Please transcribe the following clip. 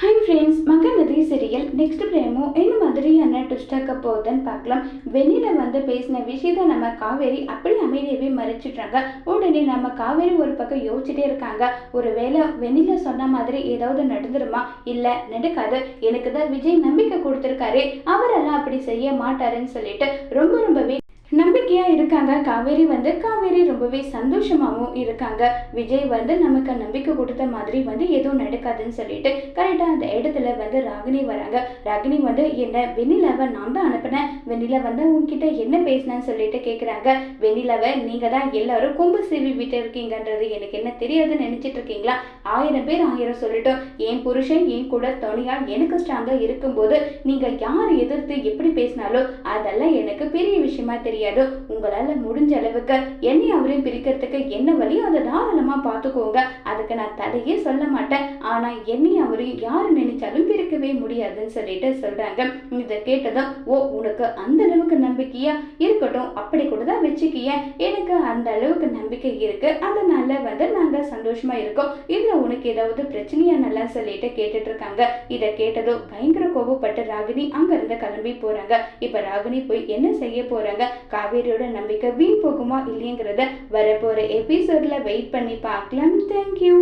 Hi friends Mahanadi serial next promo என்ன மாதிரியான ட்விஸ்டாக்க போகுதுன்னு பார்க்கலாம். வெளியில் வந்து பேசின விஷயத்த நம்ம காவேரி அப்படி அமைதியாகவே மறைச்சிட்றாங்க. உடனே நம்ம காவேரி ஒரு பக்கம் யோசிச்சுட்டே இருக்காங்க. ஒருவேளை வெண்ணில சொன்ன மாதிரி ஏதாவது நடந்துருமா? இல்லை நடக்காது. எனக்கு தான் விஜய் நம்பிக்கை கொடுத்துருக்காரு. அவரெல்லாம் அப்படி செய்ய மாட்டாருன்னு சொல்லிட்டு ரொம்ப ரொம்பவே நம்பிக்கையாக இருக்காங்க. காவேரி வந்து காவேரி ரொம்பவே சந்தோஷமாகவும் இருக்காங்க. விஜய் வந்து நமக்கு நம்பிக்கை கொடுத்த மாதிரி வந்து எதுவும் நடக்காதுன்னு சொல்லிட்டு கரெக்டாக அந்த இடத்துல வந்து ராகினி வராங்க. ராகினி வந்து என்ன வெண்ணிலாவை நான் தான் அனுப்பினேன். வெண்ணிலா வந்து உன்கிட்ட என்ன பேசினேன்னு சொல்லிட்டு கேட்குறாங்க வெண்ணிலாவை நீங்கள் தான் எல்லாரும் கும்பு சீவி விட்டு இருக்கீங்கன்றது எனக்கு என்ன தெரியாதுன்னு நினச்சிட்டு இருக்கீங்களா? ஆயிரம் பேர் ஆயிரம் சொல்லிட்டோம். என் புருஷன் என் கூட துணையா எனக்கு ஸ்ட்ராங்காக இருக்கும்போது நீங்கள் யார் எதிர்த்து எப்படி பேசினாலும் அதெல்லாம் எனக்கு பெரிய விஷயமா தெரியாது. உங்களை அவரால் முடிஞ்ச அளவுக்கு என்னை அவரையும் பிரிக்கிறதுக்கு என்ன வழியோ அதை தாராளமா பார்த்துக்கோங்க. அதுக்கு நான் தடையே சொல்ல மாட்டேன். ஆனா என்னை அவரையும் யார் நினைச்சாலும் பிரிக்கவே முடியாதுன்னு சொல்லிட்டு சொல்றாங்க. இதை கேட்டதும் ஓ உனக்கு அந்த அளவுக்கு நம்பிக்கையா இருக்கட்டும். அப்படி கூட தான் வச்சுக்கிய. எனக்கு அந்த அளவுக்கு நம்பிக்கை இருக்கு. அதனால வந்து நாங்க சந்தோஷமா இருக்கோம். இதுல உனக்கு ஏதாவது பிரச்சனையா நல்லா சொல்லிட்டு கேட்டுட்டு இருக்காங்க. இதை கேட்டதும் பயங்கர கோபப்பட்டு ராகினி அங்க இருந்து கிளம்பி போறாங்க. இப்ப ராகினி போய் என்ன செய்ய போறாங்க? காவேரியோட நம்பிக்கை வீண் போகுமா இல்லைங்கிறத வரப்போகிற எபிசோட்ல வெயிட் பண்ணி பார்க்கலாம். தேங்க்யூ